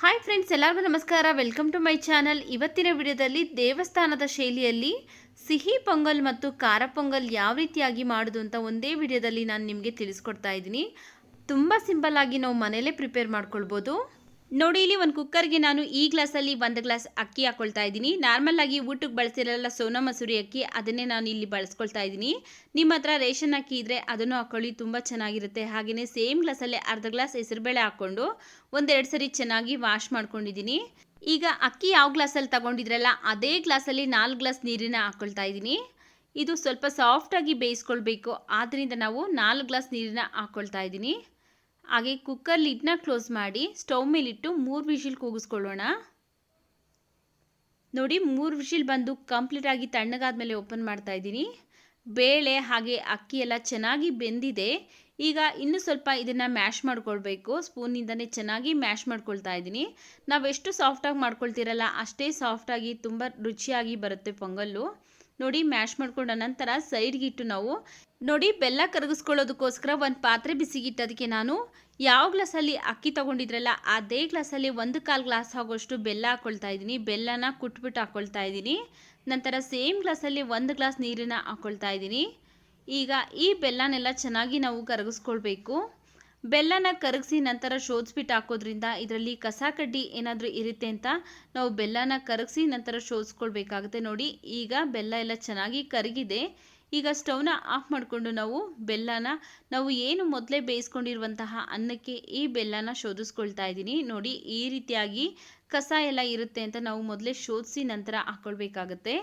Hi friends ಎಲ್ಲರಿಗೂ ನಮಸ್ಕಾರ. Welcome to my channel ಇವತ್ತಿನ ವಿಡಿಯೋದಲ್ಲಿ ದೇವಸ್ಥಾನದ ಶೈಲಿಯಲ್ಲಿ ಸಿಹಿ ಪೊಂಗಲ್ ಮತ್ತು ಖಾರ ಪೊಂಗಲ್ ಯಾವ ರೀತಿಯಾಗಿ ಮಾಡೋದು ಅಂತ ಒಂದೇ ವಿಡಿಯೋದಲ್ಲಿ ನಾನು ನಿಮಗೆ ತಿಳಿಸ್ಕೊಡ್ತಾ ಇದ್ದೀನಿ. ತುಂಬ ಸಿಂಪಲ್ ಆಗಿ ನಾವು ಮನೇಲೇ ಪ್ರಿಪೇರ್ ಮಾಡ್ಕೊಳ್ಬೋದು. ನೋಡಿ, ಇಲ್ಲಿ ಒಂದು ಕುಕ್ಕರ್ಗೆ ನಾನು ಈ ಗ್ಲಾಸಲ್ಲಿ ಒಂದು ಗ್ಲಾಸ್ ಅಕ್ಕಿ ಹಾಕೊಳ್ತಾ ಇದ್ದೀನಿ. ನಾರ್ಮಲ್ ಆಗಿ ಊಟಕ್ಕೆ ಬಳಸಿರಲ್ಲ ಸೋನಾ ಮಸೂರಿ ಅಕ್ಕಿ, ಅದನ್ನೇ ನಾನು ಇಲ್ಲಿ ಬಳಸ್ಕೊಳ್ತಾ ಇದ್ದೀನಿ. ನಿಮ್ಮ ಹತ್ರ ರೇಷನ್ ಅಕ್ಕಿ ಇದ್ದರೆ ಅದನ್ನು ಹಾಕೊಳ್ಳಿ, ತುಂಬ ಚೆನ್ನಾಗಿರುತ್ತೆ. ಹಾಗೆಯೇ ಸೇಮ್ ಗ್ಲಾಸಲ್ಲೇ ಅರ್ಧ ಗ್ಲಾಸ್ ಹೆಸರುಬೇಳೆ ಹಾಕ್ಕೊಂಡು ಒಂದೆರಡು ಸರಿ ಚೆನ್ನಾಗಿ ವಾಶ್ ಮಾಡ್ಕೊಂಡಿದ್ದೀನಿ. ಈಗ ಅಕ್ಕಿ ಯಾವ ಗ್ಲಾಸಲ್ಲಿ ತಗೊಂಡಿದ್ರಲ್ಲ, ಅದೇ ಗ್ಲಾಸಲ್ಲಿ ನಾಲ್ಕು ಗ್ಲಾಸ್ ನೀರನ್ನ ಹಾಕ್ಕೊಳ್ತಾ ಇದ್ದೀನಿ. ಇದು ಸ್ವಲ್ಪ ಸಾಫ್ಟಾಗಿ ಬೇಯಿಸ್ಕೊಳ್ಬೇಕು. ಆದ್ದರಿಂದ ನಾವು ನಾಲ್ಕು ಗ್ಲಾಸ್ ನೀರನ್ನ ಹಾಕ್ಕೊಳ್ತಾ ಇದ್ದೀನಿ. ಹಾಗೆ ಕುಕ್ಕರ್ ಲಿಡ್ನ ಕ್ಲೋಸ್ ಮಾಡಿ ಸ್ಟವ್ ಮೇಲಿಟ್ಟು ಮೂರು ವಿಷಿಲ್ ಕೂಗಿಸ್ಕೊಳ್ಳೋಣ. ನೋಡಿ ಮೂರು ವಿಷಿಲ್ ಬಂದು ಕಂಪ್ಲೀಟಾಗಿ ತಣ್ಣಗಾದ್ಮೇಲೆ ಓಪನ್ ಮಾಡ್ತಾ ಇದ್ದೀನಿ. ಬೇಳೆ ಹಾಗೆ ಅಕ್ಕಿ ಎಲ್ಲ ಚೆನ್ನಾಗಿ ಬೆಂದಿದೆ. ಈಗ ಇನ್ನೂ ಸ್ವಲ್ಪ ಇದನ್ನು ಮ್ಯಾಶ್ ಮಾಡ್ಕೊಳ್ಬೇಕು. ಸ್ಪೂನಿಂದನೇ ಚೆನ್ನಾಗಿ ಮ್ಯಾಶ್ ಮಾಡ್ಕೊಳ್ತಾ ಇದ್ದೀನಿ. ನಾವೆಷ್ಟು ಸಾಫ್ಟಾಗಿ ಮಾಡ್ಕೊಳ್ತೀರಲ್ಲ ಅಷ್ಟೇ ಸಾಫ್ಟಾಗಿ ತುಂಬ ರುಚಿಯಾಗಿ ಬರುತ್ತೆ ಪೊಂಗಲ್ಲು. ನೋಡಿ ಮ್ಯಾಶ್ ಮಾಡ್ಕೊಂಡ ನಂತರ ಸೈಡ್ಗಿಟ್ಟು ನಾವು ನೋಡಿ ಬೆಲ್ಲ ಕರಗಿಸ್ಕೊಳ್ಳೋದಕ್ಕೋಸ್ಕರ ಒಂದು ಪಾತ್ರೆ ಬಿಸಿಗಿಟ್ಟದಕ್ಕೆ ನಾನು ಯಾವ ಗ್ಲಾಸಲ್ಲಿ ಅಕ್ಕಿ ತೊಗೊಂಡಿದ್ರಲ್ಲ ಅದೇ ಗ್ಲಾಸಲ್ಲಿ ಒಂದು ಕಾಲು ಗ್ಲಾಸ್ ಆಗೋಷ್ಟು ಬೆಲ್ಲ ಹಾಕ್ಕೊಳ್ತಾ ಇದ್ದೀನಿ. ಬೆಲ್ಲನ ಕುಟ್ಬಿಟ್ಟು ಹಾಕ್ಕೊಳ್ತಾ ಇದ್ದೀನಿ. ನಂತರ ಸೇಮ್ ಗ್ಲಾಸಲ್ಲಿ ಒಂದು ಗ್ಲಾಸ್ ನೀರನ್ನು ಹಾಕ್ಕೊಳ್ತಾ ಇದ್ದೀನಿ. ಈಗ ಈ ಬೆಲ್ಲನೆಲ್ಲ ಚೆನ್ನಾಗಿ ನಾವು ಕರಗಿಸ್ಕೊಳ್ಬೇಕು. ಬೆಲ್ಲನ ಕರಗಿಸಿ ನಂತರ ಶೋಧಿಸ್ಬಿಟ್ಟು ಹಾಕೋದ್ರಿಂದ ಇದರಲ್ಲಿ ಕಸ ಕಡ್ಡಿ ಏನಾದರೂ ಇರುತ್ತೆ ಅಂತ ನಾವು ಬೆಲ್ಲನ ಕರಗಿಸಿ ನಂತರ ಶೋಧಿಸ್ಕೊಳ್ಬೇಕಾಗುತ್ತೆ ನೋಡಿ. ಈಗ ಬೆಲ್ಲ ಎಲ್ಲ ಚೆನ್ನಾಗಿ ಕರಗಿದೆ. ಈಗ ಸ್ಟವ್ನ ಆಫ್ ಮಾಡಿಕೊಂಡು ನಾವು ಬೆಲ್ಲನ, ನಾವು ಏನು ಮೊದಲೇ ಬೇಯಿಸ್ಕೊಂಡಿರುವಂತಹ ಅನ್ನಕ್ಕೆ ಈ ಬೆಲ್ಲನ ಶೋಧಿಸ್ಕೊಳ್ತಾ ಇದ್ದೀನಿ. ನೋಡಿ, ಈ ರೀತಿಯಾಗಿ ಕಸ ಎಲ್ಲ ಇರುತ್ತೆ ಅಂತ ನಾವು ಮೊದಲೇ ಶೋಧಿಸಿ ನಂತರ ಹಾಕ್ಕೊಳ್ಬೇಕಾಗತ್ತೆ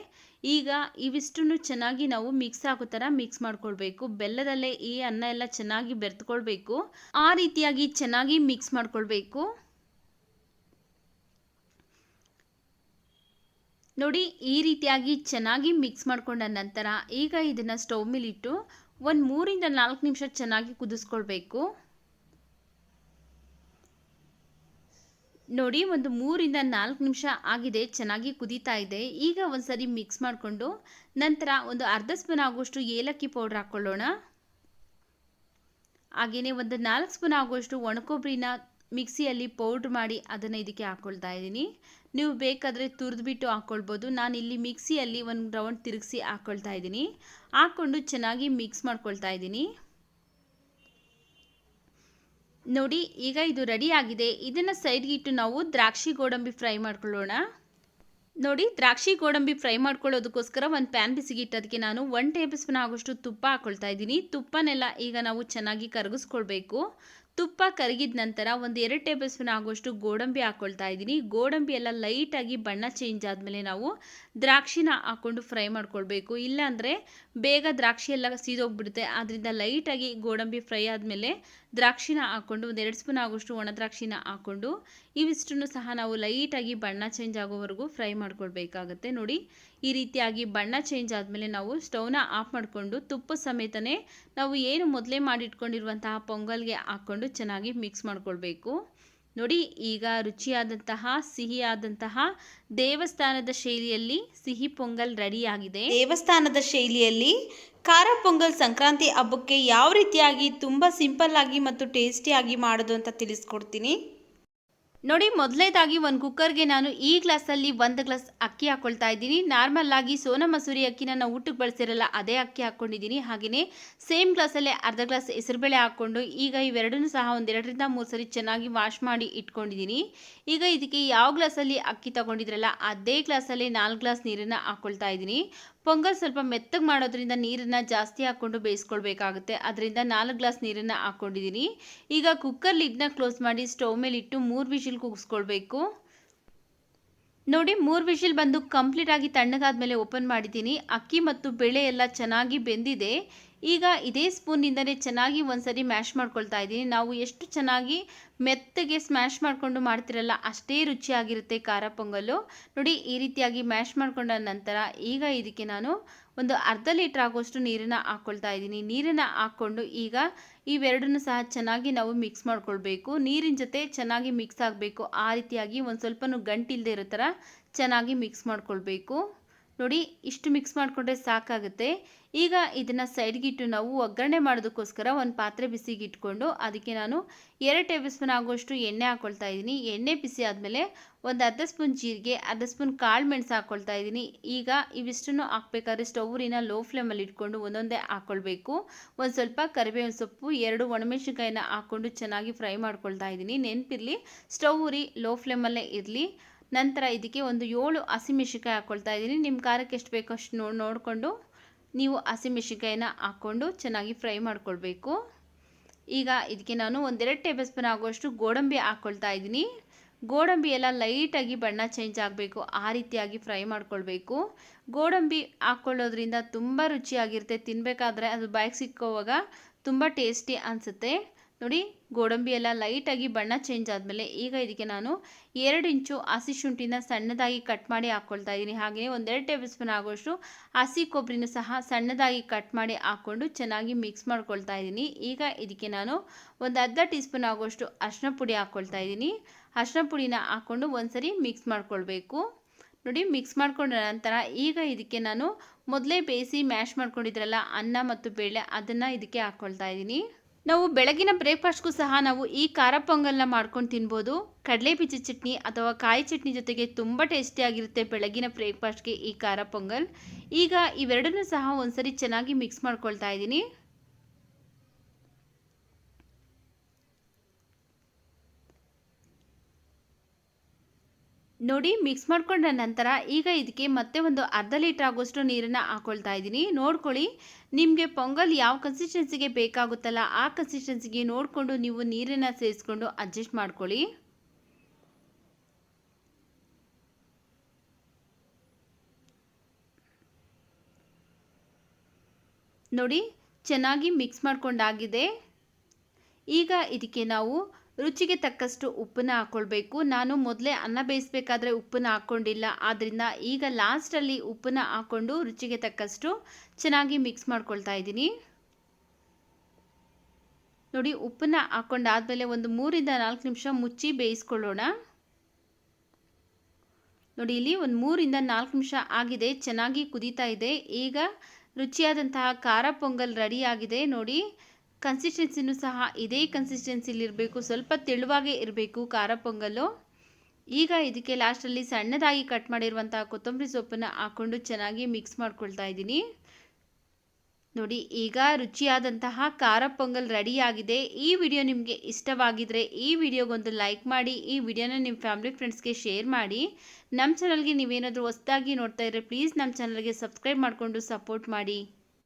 ಈಗ ಇವಿಷ್ಟನ್ನು ಚೆನ್ನಾಗಿ ನಾವು ಮಿಕ್ಸ್ ಆಗೋ ಥರ ಮಿಕ್ಸ್ ಮಾಡ್ಕೊಳ್ಬೇಕು. ಬೆಲ್ಲದಲ್ಲೇ ಈ ಅನ್ನ ಎಲ್ಲ ಚೆನ್ನಾಗಿ ಬೆರೆತ್ಕೊಳ್ಬೇಕು. ಆ ರೀತಿಯಾಗಿ ಚೆನ್ನಾಗಿ ಮಿಕ್ಸ್ ಮಾಡ್ಕೊಳ್ಬೇಕು. ನೋಡಿ, ಈ ರೀತಿಯಾಗಿ ಚೆನ್ನಾಗಿ ಮಿಕ್ಸ್ ಮಾಡ್ಕೊಂಡ ನಂತರ ಈಗ ಇದನ್ನು ಸ್ಟವ್ ಮೇಲಿಟ್ಟು ಒಂದು ಮೂರಿಂದ ನಾಲ್ಕು ನಿಮಿಷ ಚೆನ್ನಾಗಿ ಕುದಿಸ್ಕೊಳ್ಬೇಕು. ನೋಡಿ, ಒಂದು ಮೂರಿಂದ ನಾಲ್ಕು ನಿಮಿಷ ಆಗಿದೆ, ಚೆನ್ನಾಗಿ ಕುದೀತಾ ಇದೆ. ಈಗ ಒಂದ್ಸರಿ ಮಿಕ್ಸ್ ಮಾಡಿಕೊಂಡು ನಂತರ ಒಂದು ಅರ್ಧ ಸ್ಪೂನ್ ಆಗುವಷ್ಟು ಏಲಕ್ಕಿ ಪೌಡ್ರ್ ಹಾಕ್ಕೊಳ್ಳೋಣ ಹಾಗೆಯೇ ಒಂದು ನಾಲ್ಕು ಸ್ಪೂನ್ ಆಗುವಷ್ಟು ಒಣಕೊಬ್ಬರಿನ ಮಿಕ್ಸಿಯಲ್ಲಿ ಪೌಡ್ರ್ ಮಾಡಿ ಅದನ್ನು ಇದಕ್ಕೆ ಹಾಕ್ಕೊಳ್ತಾ ಇದ್ದೀನಿ. ನೀವು ಬೇಕಾದರೆ ತುರಿದ್ಬಿಟ್ಟು ಹಾಕ್ಕೊಳ್ಬೋದು ಇಲ್ಲಿ ಮಿಕ್ಸಿಯಲ್ಲಿ ಒಂದು ರೌಂಡ್ ತಿರುಗಿಸಿ ಹಾಕ್ಕೊಳ್ತಾ ಇದ್ದೀನಿ. ಹಾಕ್ಕೊಂಡು ಚೆನ್ನಾಗಿ ಮಿಕ್ಸ್ ಮಾಡ್ಕೊಳ್ತಾ ಇದ್ದೀನಿ. ನೋಡಿ, ಈಗ ಇದು ರೆಡಿ ಆಗಿದೆ. ಇದನ್ನು ಸೈಡ್ಗಿಟ್ಟು ನಾವು ದ್ರಾಕ್ಷಿ ಗೋಡಂಬಿ ಫ್ರೈ ಮಾಡ್ಕೊಳ್ಳೋಣ. ನೋಡಿ, ದ್ರಾಕ್ಷಿ ಗೋಡಂಬಿ ಫ್ರೈ ಮಾಡ್ಕೊಳ್ಳೋದಕ್ಕೋಸ್ಕರ ಒಂದು ಪ್ಯಾನ್ ಬಿಸಿಗಿಟ್ಟು ಅದಕ್ಕೆ ನಾನು ಒನ್ ಟೇಬಲ್ ಸ್ಪೂನ್ ಆಗೋಷ್ಟು ತುಪ್ಪ ಹಾಕ್ಕೊಳ್ತಾ ಇದ್ದೀನಿ. ತುಪ್ಪನೆಲ್ಲ ಈಗ ನಾವು ಚೆನ್ನಾಗಿ ಕರಗಿಸ್ಕೊಳ್ಬೇಕು. ತುಪ್ಪ ಕರಗಿದ ನಂತರ ಒಂದು ಎರಡು ಟೇಬಲ್ ಸ್ಪೂನ್ ಆಗುವಷ್ಟು ಗೋಡಂಬಿ ಹಾಕ್ಕೊಳ್ತಾ ಇದ್ದೀನಿ. ಗೋಡಂಬಿ ಎಲ್ಲ ಲೈಟಾಗಿ ಬಣ್ಣ ಚೇಂಜ್ ಆದಮೇಲೆ ನಾವು ದ್ರಾಕ್ಷಿನ ಹಾಕ್ಕೊಂಡು ಫ್ರೈ ಮಾಡ್ಕೊಳ್ಬೇಕು. ಇಲ್ಲಾಂದರೆ ಬೇಗ ದ್ರಾಕ್ಷಿ ಎಲ್ಲ ಸೀದೋಗ್ಬಿಡುತ್ತೆ. ಆದ್ದರಿಂದ ಲೈಟಾಗಿ ಗೋಡಂಬಿ ಫ್ರೈ ಆದಮೇಲೆ ದ್ರಾಕ್ಷಿನ ಹಾಕ್ಕೊಂಡು, ಒಂದು ಎರಡು ಸ್ಪೂನ್ ಆಗೋಷ್ಟು ಒಣ ದ್ರಾಕ್ಷಿನ ಹಾಕ್ಕೊಂಡು ಇವಿಷ್ಟನ್ನು ಸಹ ನಾವು ಲೈಟಾಗಿ ಬಣ್ಣ ಚೇಂಜ್ ಆಗೋವರೆಗೂ ಫ್ರೈ ಮಾಡ್ಕೊಳ್ಬೇಕಾಗತ್ತೆ. ನೋಡಿ, ಈ ರೀತಿಯಾಗಿ ಬಣ್ಣ ಚೇಂಜ್ ಆದಮೇಲೆ ನಾವು ಸ್ಟವ್ನ ಆಫ್ ಮಾಡಿಕೊಂಡು, ತುಪ್ಪ ಸಮೇತನೇ ನಾವು ಏನು ಮೊದಲೇ ಮಾಡಿಟ್ಕೊಂಡಿರುವಂತಹ ಪೊಂಗಲ್ಗೆ ಹಾಕ್ಕೊಂಡು ಚೆನ್ನಾಗಿ ಮಿಕ್ಸ್ ಮಾಡ್ಕೊಳ್ಬೇಕು. ನೋಡಿ, ಈಗ ರುಚಿಯಾದಂತಹ, ಸಿಹಿಯಾದಂತಹ ದೇವಸ್ಥಾನದ ಶೈಲಿಯಲ್ಲಿ ಸಿಹಿ ಪೊಂಗಲ್ ರೆಡಿಯಾಗಿದೆ. ದೇವಸ್ಥಾನದ ಶೈಲಿಯಲ್ಲಿ ಖಾರ ಪೊಂಗಲ್ ಸಂಕ್ರಾಂತಿ ಹಬ್ಬಕ್ಕೆ ಯಾವ ರೀತಿಯಾಗಿ ತುಂಬ ಸಿಂಪಲ್ ಆಗಿ ಮತ್ತು ಟೇಸ್ಟಿಯಾಗಿ ಮಾಡೋದು ಅಂತ ತಿಳಿಸ್ಕೊಡ್ತೀನಿ. ನೋಡಿ ಮೊದಲೇದಾಗಿ ಒಂದು ಕುಕ್ಕರ್ಗೆ ನಾನು ಈ ಗ್ಲಾಸಲ್ಲಿ ಒಂದು ಗ್ಲಾಸ್ ಅಕ್ಕಿ ಹಾಕ್ಕೊಳ್ತಾ ಇದ್ದೀನಿ. ನಾರ್ಮಲ್ ಆಗಿ ಸೋನಾ ಮಸೂರಿ ಅಕ್ಕಿನ ನಾವು ಊಟಕ್ಕೆ ಬಳಸಿರಲ್ಲ, ಅದೇ ಅಕ್ಕಿ ಹಾಕ್ಕೊಂಡಿದ್ದೀನಿ ಹಾಗೆಯೇ ಸೇಮ್ ಗ್ಲಾಸಲ್ಲೇ ಅರ್ಧ ಗ್ಲಾಸ್ ಹೆಸರುಬೇಳೆ ಹಾಕ್ಕೊಂಡು ಈಗ ಇವೆರಡನ್ನೂ ಸಹ ಒಂದೆರಡರಿಂದ ಮೂರು ಸರಿ ಚೆನ್ನಾಗಿ ವಾಶ್ ಮಾಡಿ ಇಟ್ಕೊಂಡಿದ್ದೀನಿ. ಈಗ ಇದಕ್ಕೆ ಯಾವ ಗ್ಲಾಸಲ್ಲಿ ಅಕ್ಕಿ ತಗೊಂಡಿದ್ರಲ್ಲ, ಅದೇ ಗ್ಲಾಸಲ್ಲಿ ನಾಲ್ಕು ಗ್ಲಾಸ್ ನೀರನ್ನು ಹಾಕ್ಕೊಳ್ತಾ ಇದ್ದೀನಿ. ಪೊಂಗಲ್ ಸ್ವಲ್ಪ ಮೆತ್ತಗೆ ಮಾಡೋದ್ರಿಂದ ನೀರನ್ನು ಜಾಸ್ತಿ ಹಾಕ್ಕೊಂಡು ಬೇಯಿಸ್ಕೊಳ್ಬೇಕಾಗುತ್ತೆ. ಅದರಿಂದ ನಾಲ್ಕು ಗ್ಲಾಸ್ ನೀರನ್ನು ಹಾಕ್ಕೊಂಡಿದ್ದೀನಿ ಈಗ ಕುಕ್ಕರ್ ಲಿಡ್ನ ಕ್ಲೋಸ್ ಮಾಡಿ ಸ್ಟವ್ ಮೇಲೆ ಇಟ್ಟು ಮೂರು ವಿಷಿಲ್ ಕೂಗಿಸ್ಕೊಳ್ಬೇಕು. ನೋಡಿ, ಮೂರು ವಿಷಿಲ್ ಬಂದು ಕಂಪ್ಲೀಟಾಗಿ ತಣ್ಣಗಾದ್ಮೇಲೆ ಓಪನ್ ಮಾಡಿದ್ದೀನಿ. ಅಕ್ಕಿ ಮತ್ತು ಬೇಳೆ ಎಲ್ಲ ಚೆನ್ನಾಗಿ ಬೆಂದಿದೆ. ಈಗ ಇದೇ ಸ್ಪೂನಿಂದನೇ ಚೆನ್ನಾಗಿ ಒಂದ್ಸರಿ ಮ್ಯಾಶ್ ಮಾಡ್ಕೊಳ್ತಾ ಇದ್ದೀನಿ. ನಾವು ಎಷ್ಟು ಚೆನ್ನಾಗಿ ಮೆತ್ತಗೆ ಸ್ಮ್ಯಾಶ್ ಮಾಡಿಕೊಂಡು ಮಾಡ್ತಿರಲ್ಲ, ಅಷ್ಟೇ ರುಚಿಯಾಗಿರುತ್ತೆ ಖಾರ ಪೊಂಗಲ್ಲು. ನೋಡಿ, ಈ ರೀತಿಯಾಗಿ ಮ್ಯಾಶ್ ಮಾಡ್ಕೊಂಡ ನಂತರ ಈಗ ಇದಕ್ಕೆ ನಾನು ಒಂದು ಅರ್ಧ ಲೀಟ್ರ್ ಆಗೋಷ್ಟು ನೀರನ್ನು ಹಾಕ್ಕೊಳ್ತಾ ಇದ್ದೀನಿ. ನೀರನ್ನು ಹಾಕ್ಕೊಂಡು ಈಗ ಇವೆರಡನ್ನು ಸಹ ಚೆನ್ನಾಗಿ ನಾವು ಮಿಕ್ಸ್ ಮಾಡ್ಕೊಳ್ಬೇಕು. ನೀರಿನ ಜೊತೆ ಚೆನ್ನಾಗಿ ಮಿಕ್ಸ್ ಆಗಬೇಕು. ಆ ರೀತಿಯಾಗಿ ಒಂದು ಸ್ವಲ್ಪನೂ ಗಂಟಿಲ್ಲದೆ ಇರೋ ಥರ ಚೆನ್ನಾಗಿ ಮಿಕ್ಸ್ ಮಾಡ್ಕೊಳ್ಬೇಕು. ನೋಡಿ, ಇಷ್ಟು ಮಿಕ್ಸ್ ಮಾಡಿಕೊಂಡ್ರೆ ಸಾಕಾಗುತ್ತೆ. ಈಗ ಇದನ್ನು ಸೈಡ್ಗಿಟ್ಟು ನಾವು ಒಗ್ಗರಣೆ ಮಾಡೋದಕ್ಕೋಸ್ಕರ ಒಂದು ಪಾತ್ರೆ ಬಿಸಿಗೆ ಇಟ್ಕೊಂಡು ಅದಕ್ಕೆ ನಾನು ಎರಡು ಟೇಬಲ್ ಸ್ಪೂನ್ ಆಗುವಷ್ಟು ಎಣ್ಣೆ ಹಾಕ್ಕೊಳ್ತಾ ಇದ್ದೀನಿ. ಎಣ್ಣೆ ಬಿಸಿ ಆದಮೇಲೆ ಒಂದು ಅರ್ಧ ಸ್ಪೂನ್ ಜೀರಿಗೆ, ಅರ್ಧ ಸ್ಪೂನ್ ಕಾಳು ಮೆಣಸು ಹಾಕ್ಕೊಳ್ತಾ ಇದ್ದೀನಿ. ಈಗ ಇವಿಷ್ಟನ್ನು ಹಾಕ್ಬೇಕಾದ್ರೆ ಸ್ಟೌರಿನ ಲೋ ಫ್ಲೇಮಲ್ಲಿ ಇಟ್ಕೊಂಡು ಒಂದೊಂದೇ ಹಾಕ್ಕೊಳ್ಬೇಕು ಒಂದು ಸ್ವಲ್ಪ ಕರಿಬೇವಿನ ಸೊಪ್ಪು, ಎರಡು ಒಣಮೆಣಸಿನ್ಕಾಯಿನ ಹಾಕ್ಕೊಂಡು ಚೆನ್ನಾಗಿ ಫ್ರೈ ಮಾಡ್ಕೊಳ್ತಾ ಇದ್ದೀನಿ. ನೆನಪಿರಲಿ ಸ್ಟೌರಿ ಲೋ ಫ್ಲೇಮಲ್ಲೇ ಇರಲಿ. ನಂತರ ಇದಕ್ಕೆ ಒಂದು ಏಳು ಹಸಿಮೆಣಸಿನ್ಕಾಯಿ ಹಾಕ್ಕೊಳ್ತಾ ಇದ್ದೀನಿ. ನಿಮ್ಮ ಖಾರಕ್ಕೆ ಎಷ್ಟು ಬೇಕೋ ಅಷ್ಟು ನೋಡಿ, ನೋಡಿಕೊಂಡು ನೀವು ಹಸಿಮೆಣಸಿನ್ಕಾಯಿನ ಹಾಕ್ಕೊಂಡು ಚೆನ್ನಾಗಿ ಫ್ರೈ ಮಾಡ್ಕೊಳ್ಬೇಕು. ಈಗ ಇದಕ್ಕೆ ನಾನು ಒಂದೆರಡು ಟೇಬಲ್ ಸ್ಪೂನ್ ಆಗುವಷ್ಟು ಗೋಡಂಬಿ ಹಾಕ್ಕೊಳ್ತಾ ಇದ್ದೀನಿ. ಗೋಡಂಬಿ ಎಲ್ಲ ಲೈಟಾಗಿ ಬಣ್ಣ ಚೇಂಜ್ ಆಗಬೇಕು, ಆ ರೀತಿಯಾಗಿ ಫ್ರೈ ಮಾಡ್ಕೊಳ್ಬೇಕು. ಗೋಡಂಬಿ ಹಾಕ್ಕೊಳ್ಳೋದ್ರಿಂದ ತುಂಬ ರುಚಿಯಾಗಿರುತ್ತೆ ತಿನ್ನಬೇಕಾದ್ರೆ ಅದು ಬಾಯಿಗೆ ಸಿಕ್ಕೋವಾಗ ತುಂಬ ಟೇಸ್ಟಿ ಅನಿಸುತ್ತೆ. ನೋಡಿ, ಗೋಡಂಬಿ ಎಲ್ಲ ಲೈಟಾಗಿ ಬಣ್ಣ ಚೇಂಜ್ ಆದಮೇಲೆ ಈಗ ಇದಕ್ಕೆ ನಾನು ಎರಡು ಇಂಚು ಹಸಿ ಶುಂಠಿನ ಸಣ್ಣದಾಗಿ ಕಟ್ ಮಾಡಿ ಹಾಕ್ಕೊಳ್ತಾ ಇದ್ದೀನಿ. ಹಾಗೆಯೇ ಒಂದೆರಡು ಟೇಬಲ್ ಸ್ಪೂನ್ ಆಗೋಷ್ಟು ಹಸಿ ಕೊಬ್ಬರಿನೂ ಸಹ ಸಣ್ಣದಾಗಿ ಕಟ್ ಮಾಡಿ ಹಾಕ್ಕೊಂಡು ಚೆನ್ನಾಗಿ ಮಿಕ್ಸ್ ಮಾಡ್ಕೊಳ್ತಾ ಇದ್ದೀನಿ. ಈಗ ಇದಕ್ಕೆ ನಾನು ಒಂದು ಅರ್ಧ ಟೀ ಸ್ಪೂನ್ ಆಗೋಷ್ಟು ಅರಿಶಿನ ಪುಡಿ ಹಾಕ್ಕೊಳ್ತಾ ಇದ್ದೀನಿ. ಅರ್ಶಿನ ಪುಡಿನ ಹಾಕ್ಕೊಂಡು ಒಂದ್ಸರಿ ಮಿಕ್ಸ್ ಮಾಡ್ಕೊಳ್ಬೇಕು. ನೋಡಿ ಮಿಕ್ಸ್ ಮಾಡ್ಕೊಂಡ ನಂತರ ಈಗ ಇದಕ್ಕೆ ನಾನು ಮೊದಲೇ ಬೇಯಿಸಿ ಮ್ಯಾಶ್ ಮಾಡ್ಕೊಂಡಿದ್ರಲ್ಲ, ಅನ್ನ ಮತ್ತು ಬೇಳೆ ಅದನ್ನು ಇದಕ್ಕೆ ಹಾಕ್ಕೊಳ್ತಾ ಇದ್ದೀನಿ. ನಾವು ಬೆಳಗಿನ ಬ್ರೇಕ್ಫಾಸ್ಟ್ಗೂ ಸಹ ನಾವು ಈ ಖಾರ ಪೊಂಗಲ್ನ ಮಾಡ್ಕೊಂಡು ತಿನ್ಬೋದು. ಕಡಲೆ ಬೀಜ ಚಟ್ನಿ ಅಥವಾ ಕಾಯಿ ಚಟ್ನಿ ಜೊತೆಗೆ ತುಂಬ ಟೇಸ್ಟಿಯಾಗಿರುತ್ತೆ ಬೆಳಗಿನ ಬ್ರೇಕ್ಫಾಸ್ಟ್ಗೆ ಈ ಖಾರ ಪೊಂಗಲ್. ಈಗ ಇವೆರಡನ್ನೂ ಸಹ ಒಂದ್ಸರಿ ಚೆನ್ನಾಗಿ ಮಿಕ್ಸ್ ಮಾಡ್ಕೊಳ್ತಾ ಇದ್ದೀನಿ. ನೋಡಿ ಮಿಕ್ಸ್ ಮಾಡ್ಕೊಂಡ ನಂತರ ಈಗ ಇದಕ್ಕೆ ಮತ್ತೆ ಒಂದು ಅರ್ಧ ಲೀಟ್ರ್ ಆಗೋಷ್ಟು ನೀರನ್ನು ಹಾಕೊಳ್ತಾ ಇದ್ದೀನಿ. ನೋಡ್ಕೊಳ್ಳಿ, ನಿಮಗೆ ಪೊಂಗಲ್ ಯಾವ ಕನ್ಸಿಸ್ಟೆನ್ಸಿಗೆ ಬೇಕಾಗುತ್ತಲ್ಲ, ಆ ಕನ್ಸಿಸ್ಟೆನ್ಸಿಗೆ ನೋಡಿಕೊಂಡು ನೀವು ನೀರನ್ನು ಸೇರಿಸ್ಕೊಂಡು ಅಡ್ಜಸ್ಟ್ ಮಾಡ್ಕೊಳ್ಳಿ. ನೋಡಿ, ಚೆನ್ನಾಗಿ ಮಿಕ್ಸ್ ಮಾಡ್ಕೊಂಡಾಗಿದೆ. ಈಗ ಇದಕ್ಕೆ ನಾವು ರುಚಿಗೆ ತಕ್ಕಷ್ಟು ಉಪ್ಪನ್ನ ಹಾಕ್ಕೊಳ್ಬೇಕು ನಾನು ಮೊದಲೇ ಅನ್ನ ಬೇಯಿಸ್ಬೇಕಾದ್ರೆ ಉಪ್ಪನ್ನ ಹಾಕ್ಕೊಂಡಿಲ್ಲ. ಆದ್ದರಿಂದ ಈಗ ಲಾಸ್ಟಲ್ಲಿ ಉಪ್ಪನ್ನ ಹಾಕ್ಕೊಂಡು ರುಚಿಗೆ ತಕ್ಕಷ್ಟು ಚೆನ್ನಾಗಿ ಮಿಕ್ಸ್ ಮಾಡ್ಕೊಳ್ತಾ ಇದ್ದೀನಿ. ನೋಡಿ, ಉಪ್ಪನ್ನ ಹಾಕ್ಕೊಂಡಾದ್ಮೇಲೆ ಒಂದು ಮೂರಿಂದ ನಾಲ್ಕು ನಿಮಿಷ ಮುಚ್ಚಿ ಬೇಯಿಸ್ಕೊಳ್ಳೋಣ. ನೋಡಿ, ಇಲ್ಲಿ ಒಂದು ಮೂರಿಂದ ನಾಲ್ಕು ನಿಮಿಷ ಆಗಿದೆ. ಚೆನ್ನಾಗಿ ಕುದೀತಾ ಇದೆ. ಈಗ ರುಚಿಯಾದಂತಹ ಖಾರ ಪೊಂಗಲ್ ರೆಡಿ ಆಗಿದೆ. ನೋಡಿ ಕನ್ಸಿಸ್ಟೆನ್ಸಿನೂ ಸಹ ಇದೇ ಕನ್ಸಿಸ್ಟೆನ್ಸಿಲಿರಬೇಕು ಸ್ವಲ್ಪ ತೆಳುವಾಗೇ ಇರಬೇಕು ಖಾರ ಪೊಂಗಲ್ಲು ಈಗ ಇದಕ್ಕೆ ಲಾಸ್ಟಲ್ಲಿ ಸಣ್ಣದಾಗಿ ಕಟ್ ಮಾಡಿರುವಂತಹ ಕೊತ್ತಂಬರಿ ಸೊಪ್ಪನ್ನು ಹಾಕ್ಕೊಂಡು ಚೆನ್ನಾಗಿ ಮಿಕ್ಸ್ ಮಾಡ್ಕೊಳ್ತಾ ಇದ್ದೀನಿ. ನೋಡಿ, ಈಗ ರುಚಿಯಾದಂತಹ ಖಾರ ಪೊಂಗಲ್ ರೆಡಿಯಾಗಿದೆ ಈ ವಿಡಿಯೋ ನಿಮಗೆ ಇಷ್ಟವಾಗಿದ್ದರೆ ಈ ವಿಡಿಯೋಗೊಂದು ಲೈಕ್ ಮಾಡಿ, ಈ ವಿಡಿಯೋನ ನಿಮ್ಮ ಫ್ಯಾಮಿಲಿ ಫ್ರೆಂಡ್ಸ್ಗೆ ಶೇರ್ ಮಾಡಿ. ನಮ್ಮ ಚಾನಲ್ಗೆ ನೀವೇನಾದರೂ ಹೊಸದಾಗಿ ನೋಡ್ತಾ ಇದ್ದರೆ ಪ್ಲೀಸ್ ನಮ್ಮ ಚಾನಲ್ಗೆ ಸಬ್ಸ್ಕ್ರೈಬ್ ಮಾಡಿಕೊಂಡು ಸಪೋರ್ಟ್ ಮಾಡಿ.